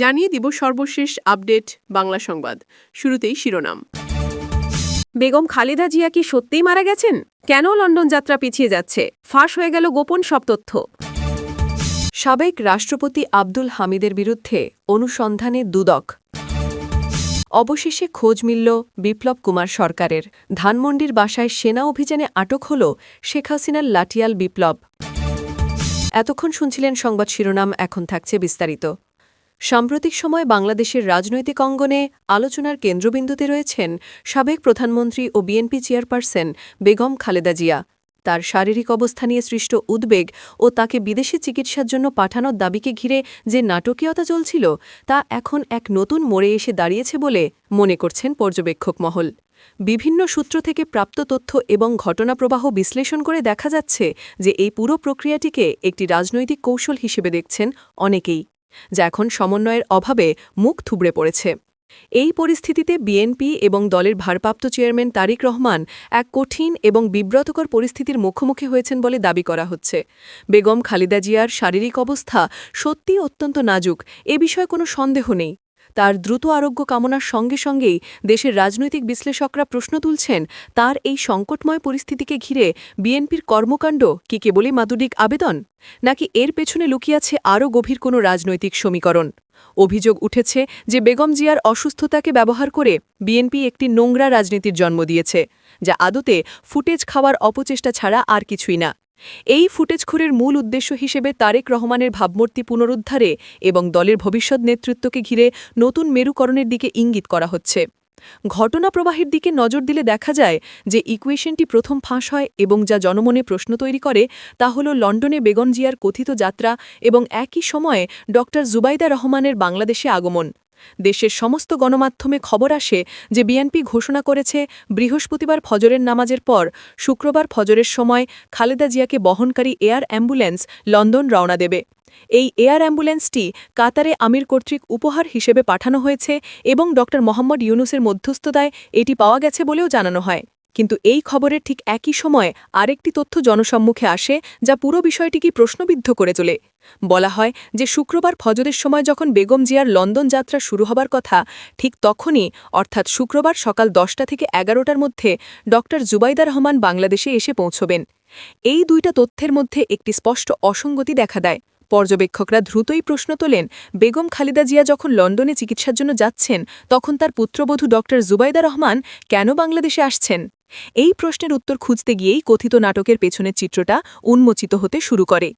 জানিয়ে দিব সর্বশেষ আপডেট বাংলা সংবাদ। শুরুতেই শিরোনাম। বেগম খালেদা জিয়া কি সত্যিই মারা গেছেন? কেন লন্ডন যাত্রা পিছিয়ে যাচ্ছে? ফাঁস হয়ে গেল গোপন সব তথ্য। সাবেক রাষ্ট্রপতি আব্দুল হামিদের বিরুদ্ধে অনুসন্ধানে দুদক। অবশেষে খোঁজ মিলল বিপ্লব কুমার সরকারের। ধানমন্ডির বাসায় সেনা অভিযানে আটক হল শেখ হাসিনার লাটিয়াল বিপ্লব। এতক্ষণ শুনছিলেন সংবাদ শিরোনাম, এখন থাকছে বিস্তারিত। সাম্প্রতিক সময় বাংলাদেশের রাজনৈতিক অঙ্গনে আলোচনার কেন্দ্রবিন্দুতে রয়েছেন সাবেক প্রধানমন্ত্রী ও বিএনপি চেয়ারপারসন বেগম খালেদা জিয়া। তার শারীরিক অবস্থা নিয়ে সৃষ্ট উদ্বেগ ও তাকে বিদেশে চিকিৎসার জন্য পাঠানোর দাবিকে ঘিরে যে নাটকীয়তা চলছিল, তা এখন এক নতুন মোড়ে এসে দাঁড়িয়েছে বলে মনে করছেন পর্যবেক্ষক মহল। বিভিন্ন সূত্র থেকে প্রাপ্ত তথ্য এবং ঘটনাপ্রবাহ বিশ্লেষণ করে দেখা যাচ্ছে যে এই পুরো প্রক্রিয়াটিকে একটি রাজনৈতিক কৌশল হিসেবে দেখছেন অনেকেই। যা এখন সমন্বয়ের অভাবে মুখ থুবড়ে পড়েছে। এই পরিস্থিতিতে বিএনপি এবং দলের ভারপ্রাপ্ত চেয়ারম্যান তারিক রহমান এক কঠিন এবং বিব্রতকর পরিস্থিতির মুখোমুখি হয়েছেন বলে দাবি করা হচ্ছে। বেগম খালেদা জিয়ার শারীরিক অবস্থা সত্যিই অত্যন্ত নাজুক, এ বিষয়ে কোনো সন্দেহ নেই। তার দ্রুত আরোগ্য কামনার সঙ্গে সঙ্গেই দেশের রাজনৈতিক বিশ্লেষকরা প্রশ্ন তুলছেন, তার এই সংকটময় পরিস্থিতিকে ঘিরে বিএনপির কর্মকাণ্ড কি কেবলই মাদুরিক আবেদন? নাকি এর পেছনে লুকিয়াছে আরও গভীর কোনো রাজনৈতিক সমীকরণ? অভিযোগ উঠেছে যে বেগম জিয়ার অসুস্থতাকে ব্যবহার করে বিএনপি একটি নোংরা রাজনীতির জন্ম দিয়েছে, যা আদতে ফুটেজ খাওয়ার অপচেষ্টা ছাড়া আর কিছুই না। এই ফুটেজখোরের মূল উদ্দেশ্য হিসেবে তারেক রহমানের ভাবমূর্তি পুনরুদ্ধারে এবং দলের ভবিষ্যৎ নেতৃত্বকে ঘিরে নতুন মেরুকরণের দিকে ইঙ্গিত করা হচ্ছে। ঘটনা প্রবাহের দিকে নজর দিলে দেখা যায় যে ইকুয়েশনটি প্রথম ফাঁস হয় এবং যা জনমনে প্রশ্ন তৈরি করে তা হল লন্ডনে বেগম জিয়ার কথিত যাত্রা এবং একই সময়ে ড জুবাইদা রহমানের বাংলাদেশে আগমন। দেশের সমস্ত গণমাধ্যমে খবর আসে যে বিএনপি ঘোষণা করেছে বৃহস্পতিবার ফজরের নামাজের পর শুক্রবার ফজরের সময় খালেদা জিয়াকে বহনকারী এয়ার অ্যাম্বুলেন্স লন্ডন রওনা দেবে। এই এয়ার অ্যাম্বুলেন্সটি কাতারে আমির কর্তৃক উপহার হিসেবে পাঠানো হয়েছে এবং ড মোহাম্মদ ইউনুসের মধ্যস্থতায় এটি পাওয়া গেছে বলেও জানানো হয়। কিন্তু এই খবরের ঠিক একই সময়ে আরেকটি তথ্য জনসম্মুখে আসে যা পুরো বিষয়টিকে প্রশ্নবিদ্ধ করে চলে বলা হয় যে শুক্রবার ফজরের সময় যখন বেগম জিয়ার লন্ডন যাত্রা শুরু হবার কথা, ঠিক তখনই, অর্থাৎ শুক্রবার সকাল দশটা থেকে এগারোটার মধ্যে ড জুবাইদা রহমান বাংলাদেশে এসে পৌঁছবেন। এই দুইটা তথ্যের মধ্যে একটি স্পষ্ট অসঙ্গতি দেখা দেয়। পর্যবেক্ষকরা দ্রুতই প্রশ্ন তোলেন, বেগম খালেদা জিয়া যখন লন্ডনে চিকিৎসার জন্য যাচ্ছেন, তখন তার পুত্রবধূ ড জুবাইদা রহমান কেন বাংলাদেশে আসছেন? এই প্রশ্নের উত্তর খুঁজতে গিয়েই কথিত নাটকের পেছনের চিত্রটা উন্মোচিত হতে শুরু করে।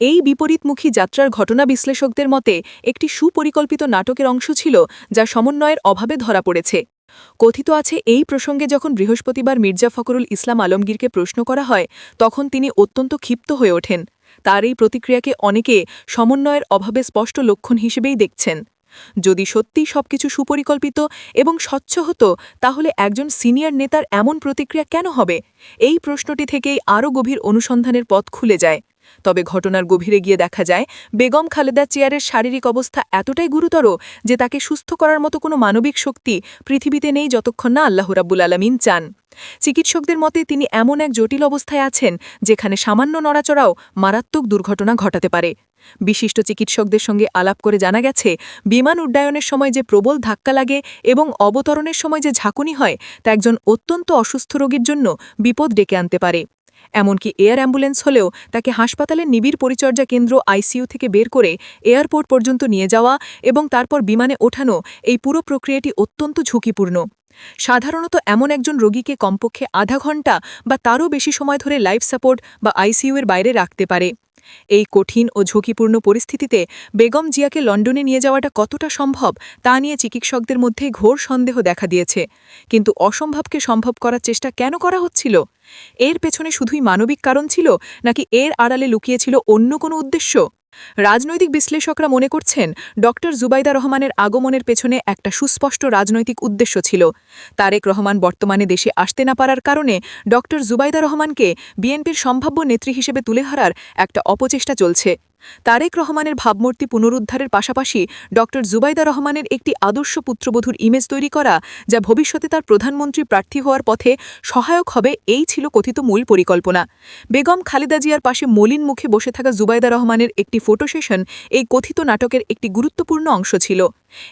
এই বিপরীতমুখী যাত্রার ঘটনা বিশ্লেষকদের মতে, একটি সুপরিকল্পিত নাটকের অংশ ছিল যা সমন্বয়ের অভাবে ধরা পড়েছে। কথিত আছে, এই প্রসঙ্গে যখন বৃহস্পতিবার মির্জা ফখরুল ইসলাম আলমগীরকে প্রশ্ন করা হয়, তখন তিনি অত্যন্ত ক্ষিপ্ত হয়ে ওঠেন। তার এই প্রতিক্রিয়াকে অনেকে সমন্বয়ের অভাবে স্পষ্ট লক্ষণ হিসেবেই দেখছেন। যদি সত্যিই সবকিছু সুপরিকল্পিত এবং স্বচ্ছ হতো, তাহলে একজন সিনিয়র নেতার এমন প্রতিক্রিয়া কেন হবে? এই প্রশ্নটি থেকেই আরও গভীর অনুসন্ধানের পথ খুলে যায়। তবে ঘটনার গভীরে গিয়ে দেখা যায়, বেগম খালেদা চেয়ারের শারীরিক অবস্থা এতটাই গুরুতর যে তাকে সুস্থ করার মতো কোনো মানবিক শক্তি পৃথিবীতে নেই যতক্ষণ না আল্লাহ রাব্বুল আলমিন চান। চিকিৎসকদের মতে তিনি এমন এক জটিল অবস্থায় আছেন, যেখানে সামান্য নড়াচড়াও মারাত্মক দুর্ঘটনা ঘটাতে পারে। বিশিষ্ট চিকিৎসকদের সঙ্গে আলাপ করে জানা গেছে, বিমান উড্ডয়নের সময় যে প্রবল ধাক্কা লাগে এবং অবতরণের সময় যে ঝাঁকুনি হয়, তা একজন অত্যন্ত অসুস্থ রোগীর জন্য বিপদ ডেকে আনতে পারে। এমনকি এয়ার অ্যাম্বুলেন্স হলেও তাকে হাসপাতালের নিবিড় পরিচর্যা কেন্দ্র আইসিইউ থেকে বের করে এয়ারপোর্ট পর্যন্ত নিয়ে যাওয়া এবং তারপর বিমানে ওঠানো এই পুরো প্রক্রিয়াটি অত্যন্ত ঝুঁকিপূর্ণ। সাধারণত এমন একজন রোগীকে কমপক্ষে আধা ঘণ্টা বা তারও বেশি সময় ধরে লাইফ সাপোর্ট বা আইসিইউয়ের বাইরে রাখতে পারে। এই কঠিন ও ঝুঁকিপূর্ণ পরিস্থিতিতে বেগম জিয়াকে লন্ডনে নিয়ে যাওয়াটা কতটা সম্ভব তা নিয়ে চিকিৎসকদের মধ্যে ঘোর সন্দেহ দেখা দিয়েছে। কিন্তু অসম্ভবকে সম্ভব করার চেষ্টা কেন করা হচ্ছিল? এর পেছনে শুধুই মানবিক কারণ ছিল, নাকি এর আড়ালে লুকিয়েছিল অন্য কোনো উদ্দেশ্য? রাজনৈতিক বিশ্লেষকরা মনে করছেন, ডক্টর জুবাইদা রহমানের আগমনের পেছনে একটা সুস্পষ্ট রাজনৈতিক উদ্দেশ্য ছিল। তারেক রহমান বর্তমানে দেশে আসতে না পারার কারণে ডক্টর জুবাইদা রহমানকে বিএনপির সম্ভাব্য নেত্রী হিসেবে তুলে ধরার একটা অপচেষ্টা চলছে। তারেক রহমানের ভাবমূর্তি পুনরুদ্ধারের পাশাপাশি ড জুবাইদা রহমানের একটি আদর্শ পুত্রবধূর ইমেজ তৈরি করা, যা ভবিষ্যতে তার প্রধানমন্ত্রী প্রার্থী হওয়ার পথে সহায়ক হবে, এই ছিল কথিত মূল পরিকল্পনা। বেগম খালেদা জিয়ার পাশে মলিন মুখে বসে থাকা জুবাইদা রহমানের একটি ফটো সেশন এই কথিত নাটকের একটি গুরুত্বপূর্ণ অংশ ছিল।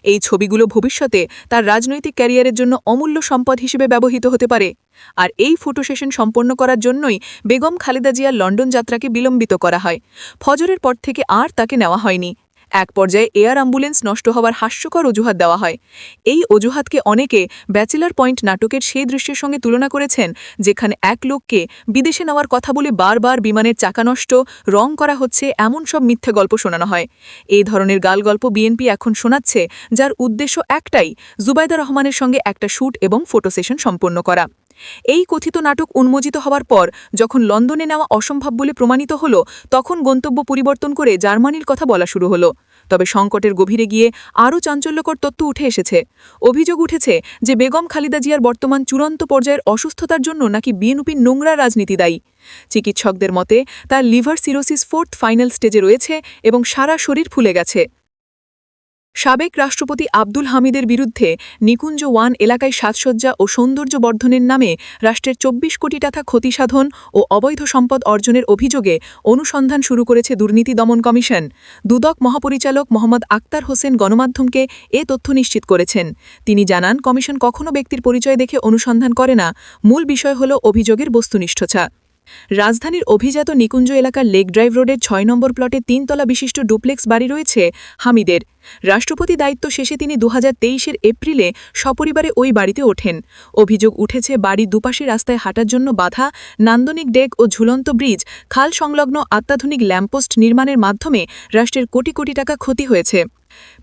এই ছবিগুলো ভবিষ্যতে তার রাজনৈতিক ক্যারিয়ারের জন্য অমূল্য সম্পদ হিসেবে ব্যবহৃত হতে পারে। আর এই ফটো সেশন সম্পন্ন করার জন্যই বেগম খালেদা জিয়ার লন্ডন যাত্রাকে বিলম্বিত করা হয়। ফজরের পর থেকে আর তাকে নেওয়া হয়নি। এক পর্যায়ে এয়ার অ্যাম্বুলেন্স নষ্ট হওয়ার হাস্যকর অজুহাত দেওয়া হয়। এই অজুহাতকে অনেকে ব্যাচেলার পয়েন্ট নাটকের সেই দৃশ্যের সঙ্গে তুলনা করেছেন, যেখানে এক লোককে বিদেশে নেওয়ার কথা বলে বারবার বিমানের চাকা নষ্ট, রং করা হচ্ছে, এমন সব মিথ্যে গল্প শোনানো হয়। এই ধরনের গাল গল্প বিএনপি এখন শোনাচ্ছে, যার উদ্দেশ্য একটাই, জুবাইদা রহমানের সঙ্গে একটা শ্যুট এবং ফটো সেশন সম্পন্ন করা। এই কথিত নাটক উন্মোচিত হওয়ার পর, যখন লন্ডনে নেওয়া অসম্ভব বলে প্রমাণিত হল, তখন গন্তব্য পরিবর্তন করে জার্মানির কথা বলা শুরু হলো। তবে সংকটের গভীরে গিয়ে আরও চাঞ্চল্যকর তথ্য উঠে এসেছে। অভিযোগ উঠেছে যে বেগম খালিদা জিয়ার বর্তমান চূড়ান্ত পর্যায়ের অসুস্থতার জন্য নাকি বিএনপির নোংরা রাজনীতি দায়ী। চিকিৎসকদের মতে, তার লিভার সিরোসিস ফোর্থ ফাইনাল স্টেজে রয়েছে এবং সারা শরীর ফুলে গেছে। সাবেক রাষ্ট্রপতি আব্দুল হামিদের বিরুদ্ধে নিকুঞ্জ ওয়ান এলাকায় সাজসজ্জা ও সৌন্দর্য বর্ধনের নামে রাষ্ট্রের চব্বিশ কোটি টাকা ক্ষতিসাধন ও অবৈধ সম্পদ অর্জনের অভিযোগে অনুসন্ধান শুরু করেছে দুর্নীতি দমন কমিশন। দুদক মহাপরিচালক মোহাম্মদ আক্তার হোসেন গণমাধ্যমকে এ তথ্য নিশ্চিত করেছেন। তিনি জানান, কমিশন কখনও ব্যক্তির পরিচয় দেখে অনুসন্ধান করে না। মূল বিষয় হল অভিযোগের বস্তুনিষ্ঠতা। রাজধানীর অভিজাত নিকুঞ্জ এলাকার লেক ড্রাইভ রোডের ছয় নম্বর প্লটে তিনতলা বিশিষ্ট ডুপ্লেক্স বাড়ি রয়েছে হামিদের। রাষ্ট্রপতি দায়িত্ব শেষে তিনি দু হাজার এপ্রিলে সপরিবারে ওই বাড়িতে ওঠেন। অভিযোগ উঠেছে বাড়ির দুপাশে রাস্তায় হাঁটার জন্য বাধা, নান্দনিক ডেক ও ঝুলন্ত ব্রিজ, খাল সংলগ্ন অত্যাধুনিক ল্যাম্পোস্ট নির্মাণের মাধ্যমে রাষ্ট্রের কোটি কোটি টাকা ক্ষতি হয়েছে।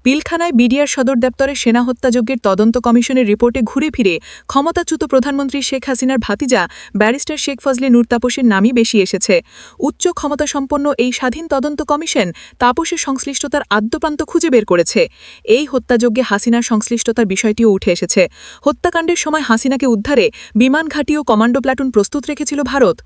পিলখানায় বিডিআর সদর দপ্তরে সেনা হত্যাযজ্ঞের তদন্ত কমিশনের রিপোর্টে ঘুরে ফিরে ক্ষমতাচ্যুত প্রধানমন্ত্রী শেখ হাসিনার ভাতিজা ব্যারিস্টার শেখ ফজলে নূর তাপসের নামই বেশি এসেছে। উচ্চ ক্ষমতাসম্পন্ন এই স্বাধীন তদন্ত কমিশন তাপসের সংশ্লিষ্টতার আদ্যপ্রান্ত খুঁজে বের করেছে। এই হত্যাযজ্ঞে হাসিনার সংশ্লিষ্টতার বিষয়টিও উঠে এসেছে। হত্যাকাণ্ডের সময় হাসিনাকে উদ্ধারে বিমান ঘাঁটি ও কমান্ডো প্লাটুন প্রস্তুত রেখেছিল ভারত।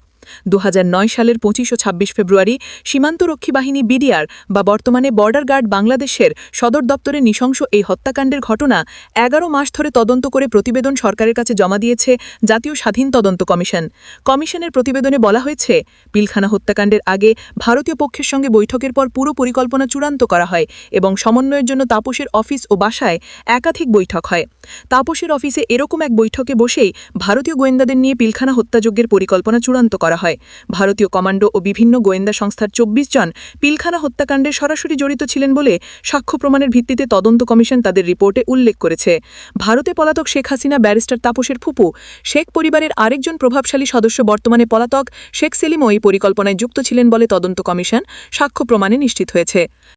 দু হাজার নয় সালের পঁচিশ ও ছাব্বিশ ফেব্রুয়ারি সীমান্তরক্ষী বাহিনী বিডিআর বা বর্তমানে বর্ডার গার্ড বাংলাদেশের সদর দপ্তরে নৃশংস এই হত্যাকাণ্ডের ঘটনা এগারো মাস ধরে তদন্ত করে প্রতিবেদন সরকারের কাছে জমা দিয়েছে জাতীয় স্বাধীন তদন্ত কমিশন। কমিশনের প্রতিবেদনে বলা হয়েছে, পিলখানা হত্যাকাণ্ডের আগে ভারতীয় পক্ষের সঙ্গে বৈঠকের পর পুরো পরিকল্পনা চূড়ান্ত করা হয় এবং সমন্বয়ের জন্য তাপসের অফিস ও বাসায় একাধিক বৈঠক হয়। তাপসের অফিসে এরকম এক বৈঠকে বসেই ভারতীয় গোয়েন্দাদের নিয়ে পিলখানা হত্যাযজ্ঞের পরিকল্পনা চূড়ান্ত করা হয়। ভারতীয় কমান্ডো ও বিভিন্ন গোয়েন্দা সংস্থার চব্বিশ জন পিলখানা হত্যাকাণ্ডে সরাসরি জড়িত ছিলেন বলে সাক্ষ্য প্রমাণের ভিত্তিতে তদন্ত কমিশন তাদের রিপোর্টে উল্লেখ করেছে। ভারতে পলাতক শেখ হাসিনা, ব্যারিস্টার তাপসের ফুপু, শেখ পরিবারের আরেকজন প্রভাবশালী সদস্য বর্তমানে পলাতক, শেখ সেলিমও এই পরিকল্পনায় যুক্ত ছিলেন বলে তদন্ত কমিশন সাক্ষ্য প্রমাণে নিশ্চিত হয়েছে।